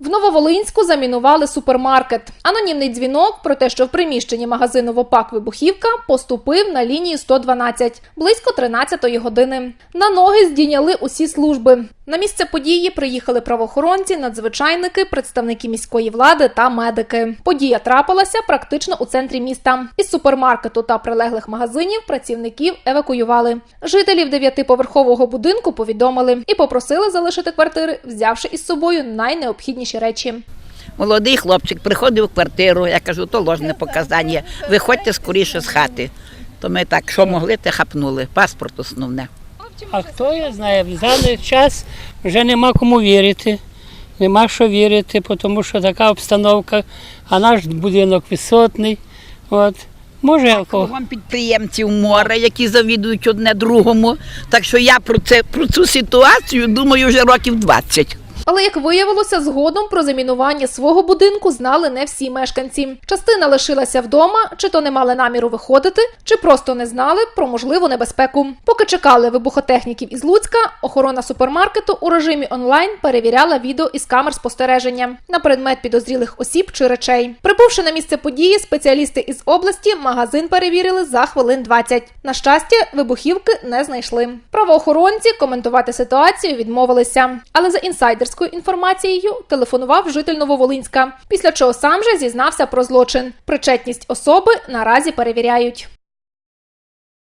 В Нововолинську замінували супермаркет. Анонімний дзвінок про те, що в приміщенні магазину ВОПАК вибухівка поступив на лінію 112 близько 13-ї години. На ноги здійняли усі служби. На місце події приїхали правоохоронці, надзвичайники, представники міської влади та медики. Подія трапилася практично у центрі міста. Із супермаркету та прилеглих магазинів працівників евакуювали. Жителів дев'ятиповерхового будинку повідомили і попросили залишити квартири, взявши із собою найнеобхідніші речі. Молодий хлопчик приходив в квартиру, я кажу, то ложне показання. Виходьте скоріше з хати. То ми так, що могли, те хапнули. Паспорт основне. А хто я знає, в даний час вже нема кому вірити, нема що вірити, тому що така обстановка, а наш будинок висотний. От. Може, алкоголь. Кругом підприємців море, які завідують одне другому. Так що я про це про цю ситуацію думаю вже років 20. Але як виявилося, згодом про замінування свого будинку знали не всі мешканці. Частина лишилася вдома, чи то не мали наміру виходити, чи просто не знали про можливу небезпеку. Поки чекали вибухотехніків із Луцька, охорона супермаркету у режимі онлайн перевіряла відео із камер спостереження на предмет підозрілих осіб чи речей. Прибувши на місце події, спеціалісти із області магазин перевірили за хвилин 20. На щастя, вибухівки не знайшли. Правоохоронці коментувати ситуацію відмовилися, але за інсайдерською інформацією телефонував житель Нововолинська, після чого сам же зізнався про злочин. Причетність особи наразі перевіряють.